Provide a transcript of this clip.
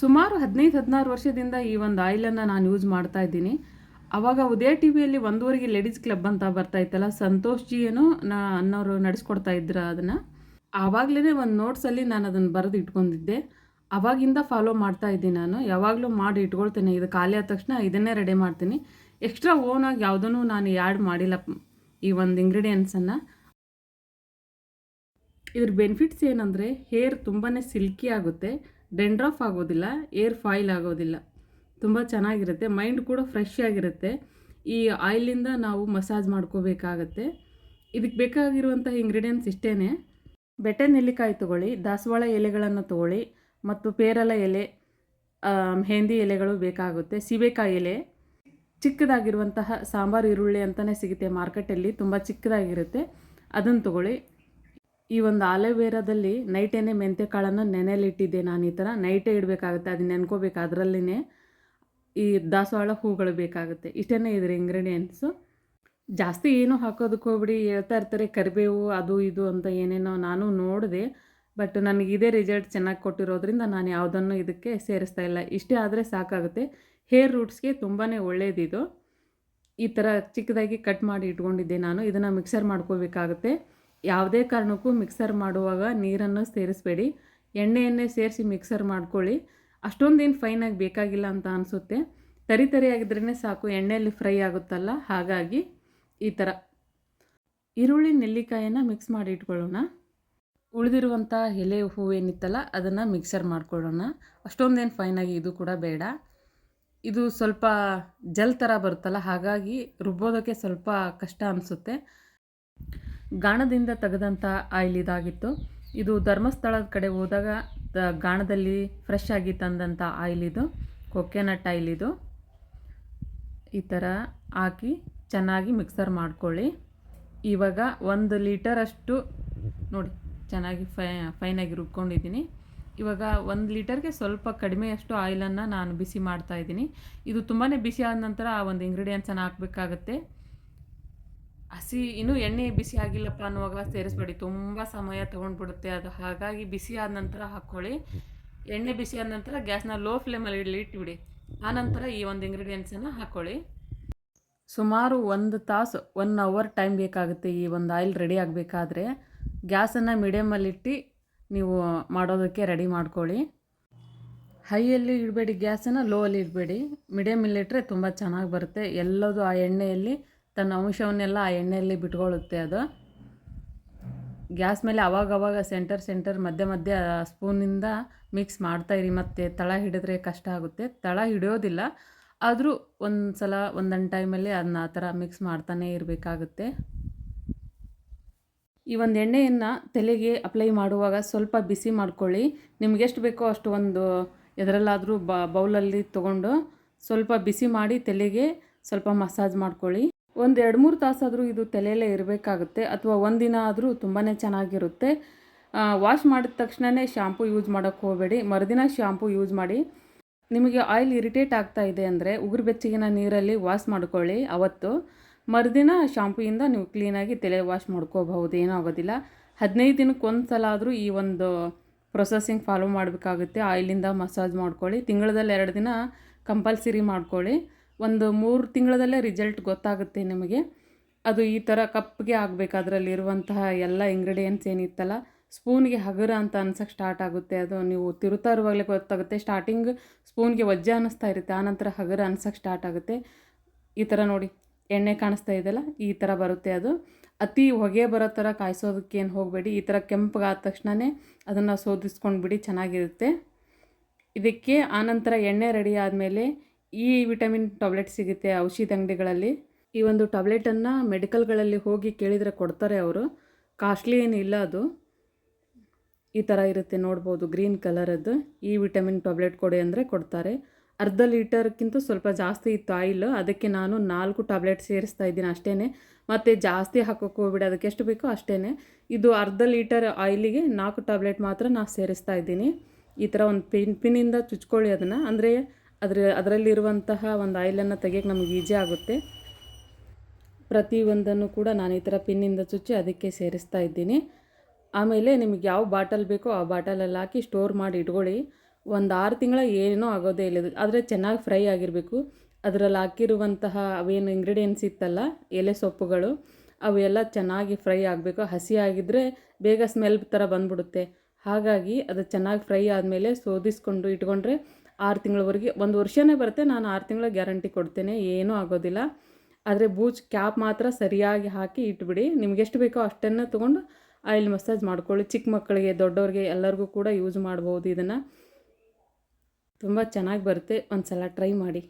ಸುಮಾರು ಹದಿನೈದು, ಹದಿನಾರು ವರ್ಷದಿಂದ ಈ ಒಂದು ಆಯಿಲನ್ನು ನಾನು ಯೂಸ್ ಮಾಡ್ತಾ ಇದ್ದೀನಿ. ಆವಾಗ ಉದಯ ಟಿ ವಿಯಲ್ಲಿ ಒಂದೂವರೆಗೆ ಲೇಡೀಸ್ ಕ್ಲಬ್ ಅಂತ ಬರ್ತಾ ಇತ್ತಲ್ಲ, ಸಂತೋಷ್ ಜಿ ಏನೋ ನಾ ಅನ್ನೋರು ನಡೆಸ್ಕೊಡ್ತಾ ಇದ್ರು ಅದನ್ನು. ಆವಾಗಲೇ ಒಂದು ನೋಟ್ಸಲ್ಲಿ ನಾನು ಅದನ್ನು ಬರೆದು ಇಟ್ಕೊಂಡಿದ್ದೆ. ಅವಾಗಿಂದ ಫಾಲೋ ಮಾಡ್ತಾ ಇದ್ದೀನಿ ನಾನು. ಯಾವಾಗಲೂ ಮಾಡಿ ಇಟ್ಕೊಳ್ತೇನೆ. ಇದು ಖಾಲಿ ಆದ ತಕ್ಷಣ ಇದನ್ನೇ ರೆಡಿ ಮಾಡ್ತೀನಿ. ಎಕ್ಸ್ಟ್ರಾ ಓನಾಗಿ ಯಾವುದನ್ನು ನಾನು ಆ್ಯಡ್ ಮಾಡಿಲ್ಲ ಈ ಒಂದು ಇಂಗ್ರೀಡಿಯೆಂಟ್ಸನ್ನು ಇದ್ರ ಬೆನಿಫಿಟ್ಸ್ ಏನಂದರೆ ಹೇರ್ ತುಂಬಾ ಸಿಲ್ಕಿ ಆಗುತ್ತೆ. ಡೆಂಡ್ರಫ್ ಆಗೋದಿಲ್ಲ, ಏರ್ ಫಾಯಿಲ್ ಆಗೋದಿಲ್ಲ. ತುಂಬ ಚೆನ್ನಾಗಿರುತ್ತೆ, ಮೈಂಡ್ ಕೂಡ ಫ್ರೆಶ್ ಆಗಿರುತ್ತೆ. ಈ ಆಯಿಲಿಂದ ನಾವು ಮಸಾಜ್ ಮಾಡ್ಕೋಬೇಕಾಗತ್ತೆ. ಇದಕ್ಕೆ ಬೇಕಾಗಿರುವಂಥ ಇಂಗ್ರೀಡಿಯೆಂಟ್ಸ್ ಇಷ್ಟೇ ಬೆಟೆ ನೆಲ್ಲಿಕಾಯಿ ತೊಗೊಳ್ಳಿ, ದಾಸವಾಳ ಎಲೆಗಳನ್ನು ತೊಗೊಳ್ಳಿ, ಮತ್ತು ಪೇರಲ ಎಲೆ ಮೆಹಂದಿ ಎಲೆಗಳು ಬೇಕಾಗುತ್ತೆ. ಸೀಬೆಕಾಯಿ ಎಲೆ, ಚಿಕ್ಕದಾಗಿರುವಂತಹ ಸಾಂಬಾರು ಈರುಳ್ಳಿ ಅಂತಲೇ ಸಿಗುತ್ತೆ ಮಾರ್ಕೆಟಲ್ಲಿ, ತುಂಬ ಚಿಕ್ಕದಾಗಿರುತ್ತೆ. ಅದನ್ನು ತೊಗೊಳ್ಳಿ. ಈ ಒಂದು ಆಲೋವೆರಾದಲ್ಲಿ ನೈಟೇನೆ ಮೆಂತ್ಯ ಕಾಳನ್ನು ನೆನೆಯಲ್ಲಿಟ್ಟಿದ್ದೆ ನಾನು ಈ ಥರ ನೈಟೇ ಇಡಬೇಕಾಗುತ್ತೆ ಅದು ನೆನ್ಕೋಬೇಕು, ಅದರಲ್ಲಿನೇ ಈ ದಾಸವಾಳ ಹೂಗಳು ಬೇಕಾಗುತ್ತೆ. ಇಷ್ಟೇ ಇದ್ರೆ ಇಂಗ್ರೀಡಿಯೆಂಟ್ಸು ಜಾಸ್ತಿ ಏನು ಹಾಕೋದಕ್ಕೆ ಹೋಗ್ಬಿಡಿ, ಹೇಳ್ತಾ ಇರ್ತಾರೆ ಕರಿಬೇವು, ಅದು ಇದು ಅಂತ ಏನೇನೋ ನಾನು ನೋಡಿದೆ ಬಟ್ ನನಗೆ ಇದೇ ರಿಸಲ್ಟ್ ಚೆನ್ನಾಗಿ ಕೊಟ್ಟಿರೋದ್ರಿಂದ ನಾನು ಯಾವುದನ್ನು ಇದಕ್ಕೆ ಸೇರಿಸ್ತಾ ಇಲ್ಲ. ಇಷ್ಟೇ ಆದರೆ ಸಾಕಾಗುತ್ತೆ. ಹೇರ್ ರೂಟ್ಸ್ಗೆ ತುಂಬಾ ಒಳ್ಳೆಯದಿದು ಈ ಥರ ಚಿಕ್ಕದಾಗಿ ಕಟ್ ಮಾಡಿ ಇಟ್ಕೊಂಡಿದ್ದೆ ನಾನು. ಇದನ್ನು ಮಿಕ್ಸರ್ ಮಾಡ್ಕೋಬೇಕಾಗುತ್ತೆ. ಯಾವುದೇ ಕಾರಣಕ್ಕೂ ಮಿಕ್ಸರ್ ಮಾಡುವಾಗ ನೀರನ್ನು ಸೇರಿಸಬೇಡಿ. ಎಣ್ಣೆಯನ್ನೇ ಸೇರಿಸಿ ಮಿಕ್ಸರ್ ಮಾಡ್ಕೊಳ್ಳಿ. ಅಷ್ಟೊಂದೇನು ಫೈನಾಗಿ ಬೇಕಾಗಿಲ್ಲ ಅಂತ ಅನಿಸುತ್ತೆ. ತರಿ ತರಿಯಾಗಿದ್ರೇ ಸಾಕು, ಎಣ್ಣೆಯಲ್ಲಿ ಫ್ರೈ ಆಗುತ್ತಲ್ಲ? ಹಾಗಾಗಿ ಈ ಥರ ಈರುಳ್ಳಿ, ನೆಲ್ಲಿಕಾಯನ್ನು ಮಿಕ್ಸ್ ಮಾಡಿ ಇಟ್ಕೊಳ್ಳೋಣ. ಉಳಿದಿರುವಂಥ ಎಲೆ ಹೂವೇನಿತ್ತಲ್ಲ ಅದನ್ನು ಮಿಕ್ಸರ್ ಮಾಡ್ಕೊಳ್ಳೋಣ. ಅಷ್ಟೊಂದೇನು ಫೈನಾಗಿ ಇದು ಕೂಡ ಬೇಡ. ಇದು ಸ್ವಲ್ಪ ಜಲ್ ಥರ ಬರುತ್ತಲ್ಲ, ಹಾಗಾಗಿ ರುಬ್ಬೋದಕ್ಕೆ ಸ್ವಲ್ಪ ಕಷ್ಟ ಅನಿಸುತ್ತೆ. ಗಾಣದಿಂದ ತೆಗೆದಂಥ ಆಯಿಲ್ ಇದಾಗಿತ್ತು. ಇದು ಧರ್ಮಸ್ಥಳದ ಕಡೆ ಹೋದಾಗ ಗಾಣದಲ್ಲಿ ಫ್ರೆಶ್ ಆಗಿ ತಂದಂಥ ಆಯಿಲ್ ಇದು ಕೊಕೆನಟ್ ಆಯಿಲ್ ಇದು. ಈ ಥರ ಹಾಕಿ ಚೆನ್ನಾಗಿ ಮಿಕ್ಸರ್ ಮಾಡ್ಕೊಳ್ಳಿ. ಇವಾಗ ಒಂದು ಲೀಟರಷ್ಟು ನೋಡಿ, ಚೆನ್ನಾಗಿ ಫೈ ಫೈನಾಗಿ ರುಬ್ಕೊಂಡಿದ್ದೀನಿ. ಇವಾಗ ಒಂದು ಲೀಟರ್ಗೆ ಸ್ವಲ್ಪ ಕಡಿಮೆಯಷ್ಟು ಆಯಿಲನ್ನು ನಾನು ಬಿಸಿ ಮಾಡ್ತಾ ಇದ್ದೀನಿ. ಇದು ತುಂಬಾ ಬಿಸಿ ಆದ ನಂತರ ಆ ಒಂದು ಇಂಗ್ರೀಡಿಯೆಂಟ್ಸನ್ನು ಹಾಕಬೇಕಾಗತ್ತೆ. ಹಸಿ, ಇನ್ನೂ ಎಣ್ಣೆ ಬಿಸಿ ಆಗಿಲ್ಲಪ್ಪ ಅನ್ನುವಾಗ ಸೇರಿಸ್ಬೇಡಿ. ತುಂಬ ಸಮಯ ತೊಗೊಂಡ್ಬಿಡುತ್ತೆ ಅದು. ಹಾಗಾಗಿ ಬಿಸಿ ಆದ ನಂತರ ಹಾಕ್ಕೊಳ್ಳಿ. ಎಣ್ಣೆ ಬಿಸಿ ಆದ ನಂತರ ಗ್ಯಾಸ್ನ ಲೋ ಫ್ಲೇಮಲ್ಲಿ ಇಡಲಿ ಇಟ್ಬಿಡಿ. ಆನಂತರ ಈ ಒಂದು ಇಂಗ್ರೀಡಿಯೆಂಟ್ಸನ್ನು ಹಾಕ್ಕೊಳ್ಳಿ. ಸುಮಾರು ಒಂದು ತಾಸು ಒನ್ ಅವರ್ ಟೈಮ್ ಬೇಕಾಗುತ್ತೆ ಈ ಒಂದು ಆಯಿಲ್ ರೆಡಿ ಆಗಬೇಕಾದ್ರೆ. ಗ್ಯಾಸನ್ನು ಮೀಡಿಯಮಲ್ಲಿಟ್ಟು ನೀವು ಮಾಡೋದಕ್ಕೆ ರೆಡಿ ಮಾಡ್ಕೊಳ್ಳಿ. ಹೈಯಲ್ಲಿ ಇಡಬೇಡಿ, ಗ್ಯಾಸನ್ನು ಲೋ ಅಲ್ಲಿ ಇಡಬೇಡಿ. ಮೀಡಿಯಮಲ್ಲಿಟ್ಟರೆ ತುಂಬ ಚೆನ್ನಾಗಿ ಬರುತ್ತೆ. ಎಲ್ಲದೂ ಆ ಎಣ್ಣೆಯಲ್ಲಿ ತನ್ನ ಅಂಶವನ್ನೆಲ್ಲ ಆ ಎಣ್ಣೆಯಲ್ಲಿ ಬಿಟ್ಕೊಳ್ಳುತ್ತೆ ಅದು. ಗ್ಯಾಸ್ ಮೇಲೆ ಅವಾಗವಾಗ ಅವಾಗ ಸೆಂಟರ್ ಸೆಂಟರ್, ಮಧ್ಯ ಮಧ್ಯ ಸ್ಪೂನಿಂದ ಮಿಕ್ಸ್ ಮಾಡ್ತಾಯಿರಿ ಮತ್ತು ತಳ ಹಿಡಿದ್ರೆ ಕಷ್ಟ ಆಗುತ್ತೆ. ತಳ ಹಿಡಿಯೋದಿಲ್ಲ, ಆದರೂ ಒಂದು ಸಲ ಒಂದೊಂದು ಟೈಮಲ್ಲಿ ಅದನ್ನ ಆ ಥರ ಮಿಕ್ಸ್ ಮಾಡ್ತಾನೇ ಇರಬೇಕಾಗುತ್ತೆ. ಈ ಒಂದು ಎಣ್ಣೆಯನ್ನು ತಲೆಗೆ ಅಪ್ಲೈ ಮಾಡುವಾಗ ಸ್ವಲ್ಪ ಬಿಸಿ ಮಾಡ್ಕೊಳ್ಳಿ. ನಿಮ್ಗೆ ಎಷ್ಟು ಬೇಕೋ ಅಷ್ಟು ಒಂದು ಎದರಲ್ಲಾದರೂ ಬೌಲಲ್ಲಿ ತೊಗೊಂಡು ಸ್ವಲ್ಪ ಬಿಸಿ ಮಾಡಿ ತಲೆಗೆ ಸ್ವಲ್ಪ ಮಸಾಜ್ ಮಾಡ್ಕೊಳ್ಳಿ. ಒಂದು ಎರಡು ಮೂರು ತಾಸಾದರೂ ಇದು ತಲೆಯಲ್ಲೇ ಇರಬೇಕಾಗುತ್ತೆ, ಅಥವಾ ಒಂದಿನ ಆದರೂ ತುಂಬಾ ಚೆನ್ನಾಗಿರುತ್ತೆ. ವಾಶ್ ಮಾಡಿದ ತಕ್ಷಣವೇ ಶ್ಯಾಂಪು ಯೂಸ್ ಮಾಡೋಕ್ಕೆ ಹೋಗಬೇಡಿ. ಮರುದಿನ ಶ್ಯಾಂಪು ಯೂಸ್ ಮಾಡಿ. ನಿಮಗೆ ಆಯಿಲ್ ಇರಿಟೇಟ್ ಆಗ್ತಾ ಇದೆ ಅಂದರೆ ಉಗುರು ಬೆಚ್ಚಗಿನ ನೀರಲ್ಲಿ ವಾಶ್ ಮಾಡ್ಕೊಳ್ಳಿ ಅವತ್ತು. ಮರುದಿನ ಶಾಂಪೂಯಿಂದ ನೀವು ಕ್ಲೀನಾಗಿ ತಲೆ ವಾಶ್ ಮಾಡ್ಕೋಬಹುದು, ಏನೂ ಆಗೋದಿಲ್ಲ. ಹದಿನೈದು ದಿನಕ್ಕೆ ಒಂದು ಸಲ ಆದರೂ ಈ ಒಂದು ಪ್ರೊಸೆಸಿಂಗ್ ಫಾಲೋ ಮಾಡಬೇಕಾಗುತ್ತೆ. ಆಯಿಲಿಂದ ಮಸಾಜ್ ಮಾಡ್ಕೊಳ್ಳಿ. ತಿಂಗಳದಲ್ಲಿ ಎರಡು ದಿನ ಕಂಪಲ್ಸರಿ ಮಾಡ್ಕೊಳ್ಳಿ. ಒಂದು ಮೂರು ತಿಂಗಳದಲ್ಲೇ ರಿಸಲ್ಟ್ ಗೊತ್ತಾಗುತ್ತೆ ನಿಮಗೆ. ಅದು ಈ ಥರ ಕಪ್ಪಿಗೆ ಆಗಬೇಕು ಅದರಲ್ಲಿ ಇರುವಂತಹ ಎಲ್ಲ ಇಂಗ್ರೀಡಿಯೆಂಟ್ಸ್ ಏನಿತ್ತಲ್ಲ, ಸ್ಪೂನ್ಗೆ ಹಗುರ ಅಂತ ಅನ್ಸಕ್ಕೆ ಸ್ಟಾರ್ಟ್ ಆಗುತ್ತೆ. ಅದು ನೀವು ತಿರುತ್ತಾ ಇರುವಾಗಲೇ ಗೊತ್ತಾಗುತ್ತೆ. ಸ್ಟಾರ್ಟಿಂಗ್ ಸ್ಪೂನ್ಗೆ ವಜ್ಜೆ ಅನ್ನಿಸ್ತಾ ಇರುತ್ತೆ, ಆನಂತರ ಹಗುರ ಅನ್ಸಕ್ಕೆ ಸ್ಟಾರ್ಟ್ ಆಗುತ್ತೆ. ಈ ಥರ ನೋಡಿ, ಎಣ್ಣೆ ಕಾಣಿಸ್ತಾ ಇದೆಯಲ್ಲ, ಈ ಥರ ಬರುತ್ತೆ ಅದು. ಅತಿ ಹೊಗೆ ಬರೋ ಥರ ಕಾಯಿಸೋದಕ್ಕೆ ಏನು ಹೋಗಬೇಡಿ, ಈ ಥರ ಕೆಂಪಗಾದ ತಕ್ಷಣವೇ ಅದನ್ನು ಸೋದಿಸ್ಕೊಂಡು ಬಿಡಿ ಚೆನ್ನಾಗಿರುತ್ತೆ. ಇದಕ್ಕೆ ಆನಂತರ ಎಣ್ಣೆ ರೆಡಿ ಆದಮೇಲೆ ಈ ವಿಟಮಿನ್ ಟಾಬ್ಲೆಟ್ ಸಿಗುತ್ತೆ ಔಷಧಿ ಅಂಗಡಿಗಳಲ್ಲಿ. ಈ ಒಂದು ಟಾಬ್ಲೆಟನ್ನು ಮೆಡಿಕಲ್ಗಳಲ್ಲಿ ಹೋಗಿ ಕೇಳಿದರೆ ಕೊಡ್ತಾರೆ ಅವರು. ಕಾಸ್ಟ್ಲಿ ಏನಿಲ್ಲ ಅದು. ಈ ಥರ ಇರುತ್ತೆ ನೋಡ್ಬೋದು ಗ್ರೀನ್ ಕಲರದ್ದು ಈ ವಿಟಮಿನ್ ಟಾಬ್ಲೆಟ್ ಕೊಡಿ ಅಂದರೆ ಕೊಡ್ತಾರೆ. ಅರ್ಧ ಲೀಟರ್ಗಿಂತ ಸ್ವಲ್ಪ ಜಾಸ್ತಿ ಇತ್ತು ಆಯಿಲ್. ಅದಕ್ಕೆ ನಾನು ನಾಲ್ಕು ಟ್ಯಾಬ್ಲೆಟ್ ಸೇರಿಸ್ತಾ ಇದ್ದೀನಿ ಅಷ್ಟೇ ಮತ್ತು ಜಾಸ್ತಿ ಹಾಕೋಕ್ಕೆ ಹೋಗ್ಬಿಡಿ, ಅದಕ್ಕೆ ಎಷ್ಟು ಬೇಕೋ ಅಷ್ಟೇ ಇದು ಅರ್ಧ ಲೀಟರ್ ಆಯಿಲಿಗೆ ನಾಲ್ಕು ಟ್ಯಾಬ್ಲೆಟ್ ಮಾತ್ರ ನಾನು ಸೇರಿಸ್ತಾ ಇದ್ದೀನಿ. ಈ ಥರ ಒಂದು ಪಿನ್, ಪಿನ್ನಿಂದ ಚುಚ್ಕೊಳ್ಳಿ ಅದನ್ನು. ಅಂದರೆ ಅದ್ರ, ಅದರಲ್ಲಿರುವಂತಹ ಒಂದು ಆಯಿಲನ್ನು ತೆಗಿಯೋಕ್ಕೆ ನಮಗೆ ಈಜಿ ಆಗುತ್ತೆ. ಪ್ರತಿಯೊಂದನ್ನು ಕೂಡ ನಾನು ಈ ಥರ ಪಿನ್ನಿಂದ ಚುಚ್ಚಿ ಅದಕ್ಕೆ ಸೇರಿಸ್ತಾ ಇದ್ದೀನಿ. ಆಮೇಲೆ ನಿಮಗೆ ಯಾವ ಬಾಟಲ್ ಬೇಕೋ ಆ ಬಾಟಲಲ್ಲಿ ಹಾಕಿ ಸ್ಟೋರ್ ಮಾಡಿ ಇಟ್ಕೊಳ್ಳಿ. ಒಂದು ಆರು ತಿಂಗಳ ಏನೂ ಆಗೋದೇ ಇಲ್ಲ ಆದರೆ ಚೆನ್ನಾಗಿ ಫ್ರೈ ಆಗಿರಬೇಕು. ಅದರಲ್ಲಿ ಹಾಕಿರುವಂತಹ ಅವೇನು ಇಂಗ್ರೀಡಿಯೆಂಟ್ಸ್ ಇತ್ತಲ್ಲ, ಎಲೆ ಸೊಪ್ಪುಗಳು, ಅವೆಲ್ಲ ಚೆನ್ನಾಗಿ ಫ್ರೈ ಆಗಬೇಕು. ಹಸಿ ಆಗಿದ್ದರೆ ಬೇಗ ಸ್ಮೆಲ್ ಥರ ಬಂದ್ಬಿಡುತ್ತೆ. ಹಾಗಾಗಿ ಅದು ಚೆನ್ನಾಗಿ ಫ್ರೈ ಆದಮೇಲೆ ಸೋದಿಸ್ಕೊಂಡು ಇಟ್ಕೊಂಡ್ರೆ ಆರು ತಿಂಗಳವರೆಗೆ, ಒಂದು ವರ್ಷನೇ ಬರುತ್ತೆ, ನಾನು ಆರು ತಿಂಗಳ ಗ್ಯಾರಂಟಿ ಕೊಡ್ತೇನೆ, ಏನೂ ಆಗೋದಿಲ್ಲ. ಆದರೆ ಬೂಜ್ ಕ್ಯಾಪ್ ಮಾತ್ರ ಸರಿಯಾಗಿ ಹಾಕಿ ಇಟ್ಬಿಡಿ, ನಿಮ್ಗೆ ಎಷ್ಟು ಬೇಕೋ ಅಷ್ಟನ್ನು ತೊಗೊಂಡು ಆಯಿಲ್ ಮಸಾಜ್ ಮಾಡ್ಕೊಳ್ಳಿ. ಚಿಕ್ಕ ಮಕ್ಕಳಿಗೆ, ದೊಡ್ಡವ್ರಿಗೆ ಎಲ್ಲರಿಗೂ ಕೂಡ ಯೂಸ್ ಮಾಡ್ಬೋದು ಇದನ್ನು. ತುಂಬ ಚೆನ್ನಾಗಿ ಬರುತ್ತೆ ಒಂದು ಸಲ ಟ್ರೈ ಮಾಡಿ.